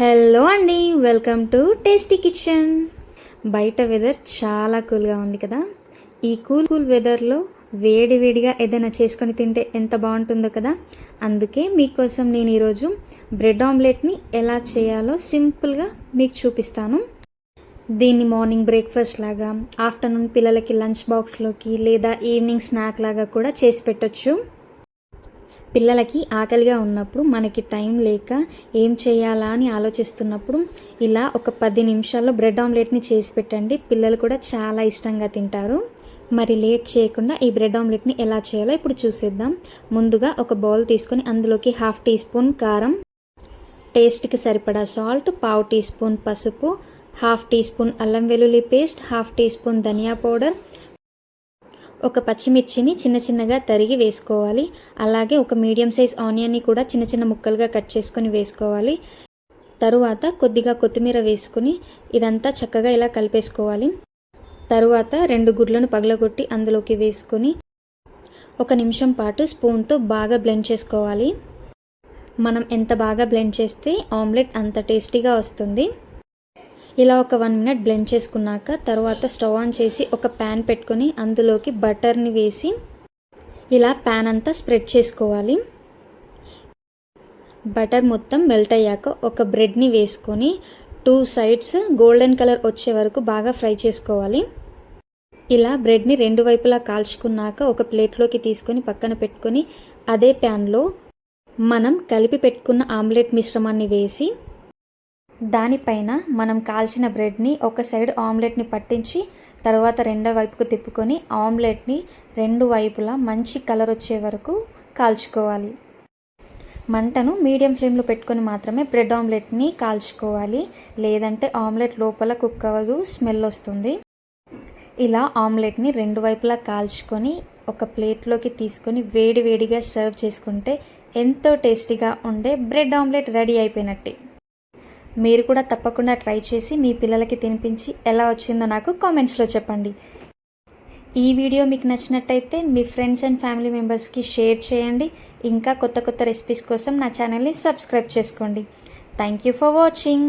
Hello అండి welcome to tasty kitchen. బయట weather చాలా కూల్గా ఉంది కదా. ఈ కూల్ కూల్ వెదర్లో వేడి వేడిగా ఏదైనా చేసుకొని తింటే ఎంత బాగుంటుందో కదా. అందుకే మీకోసం నేను ఈరోజు బ్రెడ్ ఆమ్లెట్ని ఎలా చేయాలో సింపుల్గా మీకు చూపిస్తాను. దీన్ని మార్నింగ్ బ్రేక్ఫాస్ట్ లాగా ఆఫ్టర్నూన్ పిల్లలకి లంచ్ బాక్స్లోకి లేదా ఈవినింగ్ స్నాక్ లాగా కూడా చేసి పెట్టచ్చు. పిల్లలకి ఆకలిగా ఉన్నప్పుడు మనకి టైం లేక ఏం చేయాలా అని ఆలోచిస్తున్నప్పుడు ఇలా ఒక పది నిమిషాల్లో బ్రెడ్ ఆమ్లెట్ని చేసి పెట్టండి. పిల్లలు కూడా చాలా ఇష్టంగా తింటారు. మరి లేట్ చేయకుండా ఈ బ్రెడ్ ఆమ్లెట్ని ఎలా చేయాలో ఇప్పుడు చూసేద్దాం. ముందుగా ఒక బౌల్ తీసుకొని అందులోకి హాఫ్ టీ స్పూన్ కారం టేస్ట్కి సరిపడా సాల్ట్ పావు టీ స్పూన్ పసుపు హాఫ్ టీ స్పూన్ అల్లం వెల్లుల్లి పేస్ట్ హాఫ్ టీ స్పూన్ ధనియా పౌడర్ ఒక పచ్చిమిర్చిని చిన్న చిన్నగా తరిగి వేసుకోవాలి. అలాగే ఒక మీడియం సైజ్ ఆనియన్ని కూడా చిన్న చిన్న ముక్కలుగా కట్ చేసుకొని వేసుకోవాలి. తరువాత కొద్దిగా కొత్తిమీర వేసుకుని ఇదంతా చక్కగా ఇలా కలిపేసుకోవాలి. తరువాత రెండు గుడ్లను పగలగొట్టి అందులోకి వేసుకొని ఒక నిమిషం పాటు స్పూన్తో బాగా బ్లెండ్ చేసుకోవాలి. మనం ఎంత బాగా బ్లెండ్ చేస్తే ఆమ్లెట్ అంత టేస్టీగా వస్తుంది. ఇలా ఒక వన్ మినిట్ బ్లెండ్ చేసుకున్నాక తర్వాత స్టవ్ ఆన్ చేసి ఒక ప్యాన్ పెట్టుకొని అందులోకి బటర్ని వేసి ఇలా ప్యాన్ అంతా స్ప్రెడ్ చేసుకోవాలి. బటర్ మొత్తం మెల్ట్ అయ్యాక ఒక బ్రెడ్ని వేసుకొని టూ సైడ్స్ గోల్డెన్ కలర్ వచ్చే వరకు బాగా ఫ్రై చేసుకోవాలి. ఇలా బ్రెడ్ని రెండు వైపులా కాల్చుకున్నాక ఒక ప్లేట్లోకి తీసుకొని పక్కన పెట్టుకొని అదే ప్యాన్లో మనం కలిపి పెట్టుకున్న ఆమ్లెట్ మిశ్రమాన్ని వేసి దానిపైన మనం కాల్చిన బ్రెడ్ని ఒక సైడ్ ఆమ్లెట్ని పట్టించి తర్వాత రెండో వైపుకు తిప్పుకొని ఆమ్లెట్ని రెండు వైపులా మంచి కలర్ వచ్చే వరకు కాల్చుకోవాలి. మంటను మీడియం ఫ్లేమ్లో పెట్టుకొని మాత్రమే బ్రెడ్ ఆమ్లెట్ని కాల్చుకోవాలి. లేదంటే ఆమ్లెట్ లోపల కుక్ అవ్వదు స్మెల్ వస్తుంది. ఇలా ఆమ్లెట్ని రెండు వైపులా కాల్చుకొని ఒక ప్లేట్లోకి తీసుకొని వేడి వేడిగా సర్వ్ చేసుకుంటే ఎంతో టేస్టీగా ఉండే బ్రెడ్ ఆమ్లెట్ రెడీ అయిపోయినట్టే. మీరు కూడా తప్పకుండా ట్రై చేసి మీ పిల్లలకి తినిపించి ఎలా వచ్చిందో నాకు కామెంట్స్లో చెప్పండి. ఈ వీడియో మీకు నచ్చినట్టయితే మీ ఫ్రెండ్స్ అండ్ ఫ్యామిలీ మెంబర్స్కి షేర్ చేయండి. ఇంకా కొత్త కొత్త రెసిపీస్ కోసం నా ఛానల్ని సబ్స్క్రైబ్ చేసుకోండి. Thank you for watching.